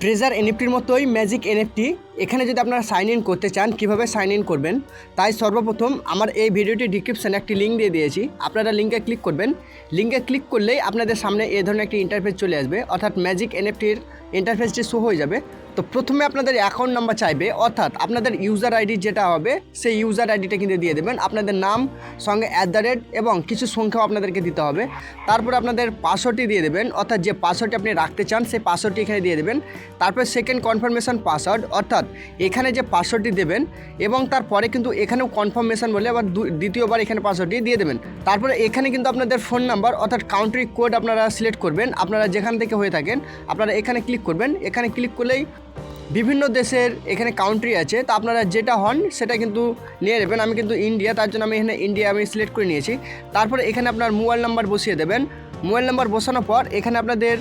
Treasure এনএফটির মতোই magic NFT এখানে যদি আপনারা সাইন ইন করতে চান, কীভাবে সাইন ইন করবেন? তাই সর্বপ্রথম আমার এই ভিডিওটি ডিসক্রিপশানে একটি লিঙ্ক দিয়ে দিয়েছি। আপনারা লিঙ্কে ক্লিক করবেন। লিঙ্কে ক্লিক করলেই আপনাদের সামনে এ ধরনের একটি ইন্টারফেস চলে আসবে। অর্থাৎ ম্যাজিক এনএফটির ইন্টারফেসটি শো হয়ে যাবে। তো প্রথমে আপনাদের অ্যাকাউন্ট নাম্বার চাইবে। অর্থাৎ আপনাদের ইউজার আইডি যেটা হবে, সেই ইউজার আইডিটা কিন্তু দিয়ে দেবেন। আপনাদের নাম, সঙ্গে অ্যাট দ্য রেট এবং কিছু সংখ্যাও আপনাদেরকে দিতে হবে। তারপর আপনাদের পাসওয়ার্ডটি দিয়ে দেবেন। অর্থাৎ যে পাসওয়ার্ডটি আপনি রাখতে চান, সেই পাসওয়ার্ডটি এখানে দিয়ে দেবেন। তারপর সেকেন্ড কনফার্মেশন পাসওয়ার্ড অর্থাৎ এখানে যে পাসওয়ার্ডটি দেবেন এবং তারপরে কিন্তু এখানেও কনফার্মেশন বলে আবার দ্বিতীয়বার এখানে পাসওয়ার্ডটি দিয়ে দেবেন। তারপরে এখানে কিন্তু আপনাদের ফোন নাম্বার অর্থাৎ কাউন্ট্রি কোড আপনারা সিলেক্ট করবেন। আপনারা যেখান থেকে হয়ে থাকেন, আপনারা এখানে ক্লিক করবেন। এখানে ক্লিক করলেই বিভিন্ন দেশের এখানে কাউন্ট্রি আছে। তা আপনারা যেটা হন সেটা কিন্তু নিয়ে নেবেন। আমি কিন্তু ইন্ডিয়া তার জন্য আমি এখানে ইন্ডিয়া আমি সিলেক্ট করে নিয়েছি। তারপরে এখানে আপনার মোবাইল নাম্বার বসিয়ে দেবেন। মোবাইল নাম্বার বসানোর পর এখানে আপনাদের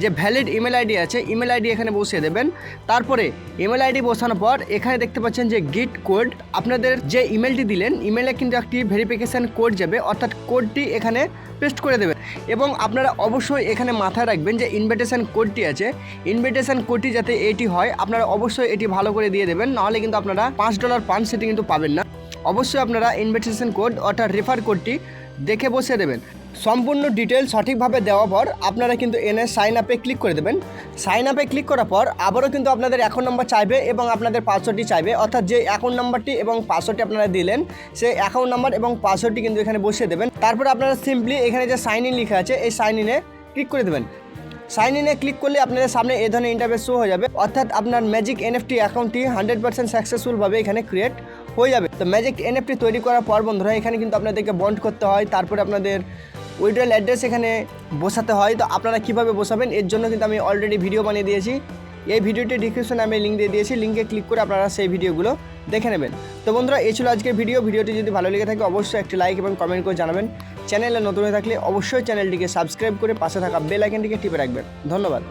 যে ভ্যালিড ইমেল আইডি আছে ইমেল আইডি এখানে বসিয়ে দেবেন। তারপরে ইমেল আইডি বসানোর পর এখানে দেখতে পাচ্ছেন যে গিট কোড আপনাদের যে ইমেলটি দিলেন ইমেলে কিন্তু একটি ভেরিফিকেশান কোড যাবে, অর্থাৎ কোডটি এখানে পেস্ট করে দেবেন। এবং আপনারা অবশ্যই এখানে মাথায় রাখবেন যে ইনভিটেশন কোডটি আছে। ইনভিটেশন কোডটি যাতে এটি হয়, আপনারা অবশ্যই এটি ভালো করে দিয়ে দেবেন, নাহলে কিন্তু আপনারা পাঁচ ডলার পান সেটি কিন্তু পাবেন না। অবশ্যই আপনারা ইনভিটেশন কোড অর্থাৎ রেফার কোডটি দেখে বসে দেবেন। সম্পূর্ণ ডিটেল সঠিকভাবে দেওয়ার পর আপনারা কিন্তু এনে সাইন আপে ক্লিক করে দেবেন। সাইন আপে ক্লিক করার পর আবারও কিন্তু আপনাদের অ্যাকাউন্ট নাম্বার চাইবে এবং আপনাদের পাসওয়ার্ডটি চাইবে। অর্থাৎ যে অ্যাকাউন্ট নাম্বারটি এবং পাসওয়ার্ডটি আপনারা দিলেন, সেই অ্যাকাউন্ট নাম্বার এবং পাসওয়ার্ডটি কিন্তু এখানে বসিয়ে দেবেন। তারপর আপনারা সিম্পলি এখানে যে সাইন ইন লেখা আছে, এই সাইন ইনে ক্লিক করে দেবেন। সাইন ইনে ক্লিক করলে আপনাদের সামনে এই ধরনের ইন্টারভেস শো হয়ে যাবে। অর্থাৎ আপনার ম্যাজিক এনএফটি অ্যাকাউন্টটি হান্ড্রেড পার্সেন্ট সাকসেসফুলভাবে এখানে ক্রিয়েট হয়ে যাবে। তো ম্যাজিক এনএফটি তৈরি করার পর বন্ধুরা, এখানে কিন্তু আপনাদেরকে বন্ড করতে হয়। তারপরে আপনাদের উইড্রল অ্যাড্রেস এখানে বসাতে হয়। তো আপনারা কীভাবে বসাবেন? এর জন্য কিন্তু আমি অলরেডি ভিডিও বানিয়ে দিয়েছি। এই ভিডিওটি ডিসক্রিপশনে আমি লিঙ্ক দিয়ে দিয়েছি। লিঙ্কে ক্লিক করে আপনারা সেই ভিডিওগুলো দেখে নেবেন। তো বন্ধুরা, এই ছিল আজকের ভিডিও ভিডিওটি যদি ভালো লেগে থাকে, অবশ্যই একটি লাইক এবং কমেন্ট করে জানাবেন। চ্যানেলে নতুন হয়ে থাকলে অবশ্যই চ্যানেলটিকে সাবস্ক্রাইব করে পাশে থাকা বেল আইকনটিকে টিপে রাখবেন। ধন্যবাদ।